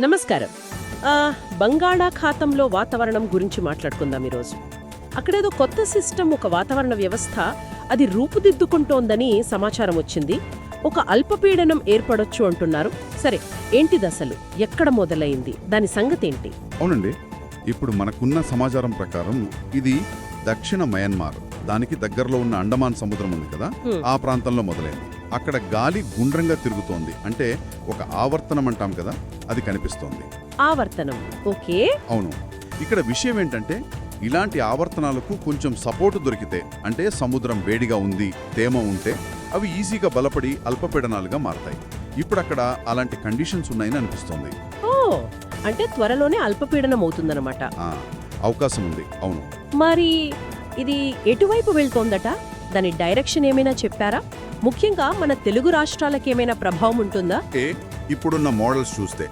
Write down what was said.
నమస్కారం. బంగాళాఖాతంలో వాతావరణం గురించి మాట్లాడుకుందాం ఈరోజు. అక్కడేదో కొత్త సిస్టమ్ ఒక వాతావరణ వ్యవస్థ అది రూపుదిద్దుకుంటోందని సమాచారం వచ్చింది. ఒక అల్పపీడనం ఏర్పడొచ్చు అంటున్నారు. సరే ఏంటిది అసలు? ఎక్కడ మొదలైంది? దాని సంగతి ఏంటి అవునండి. ఇప్పుడు మనకున్న సమాచారం ప్రకారం ఇది దక్షిణ మయన్మార్ దానికి దగ్గరలో ఉన్న అండమాన్ సముద్రం ఉంది కదా. ఆ ప్రాంతంలో మొదలైంది. అక్కడ గాలి గుండ్రంగా తిరుగుతోంది. అంటే ఒక ఆవర్తనం అంటాం కదా? అది కనిపిస్తోంది. ఆవర్తనం. ఓకే. అవును. ఇక్కడ విషయం ఏంటంటే ఇలాంటి ఆవర్తనాలకు కొంచెం సపోర్టు దొరికితే అంటే సముద్రం వేడిగా ఉంది తేమ ఉంటే అవి ఈజీగా బలపడి అల్పపీడనాలుగా మారతాయి. ఇప్పుడు అక్కడ అలాంటి కండిషన్స్ ఉన్నాయని అనిపిస్తోంది. ఓ! అంటే త్వరలోనే అల్పపీడనం అవుతుందన్నమాట అవకాశం ఉంది. అవును. మరి ఇది ఎటువైపు వెళ్తోందట? దాని డైరెక్షన్ ఏమైనా చెప్పారా? ముఖ్యంగా మన తెలుగు రాష్ట్రాలకేమైనా ప్రభావం ఉంటుందా? ఇప్పుడున్న మోడల్స్ చూస్తే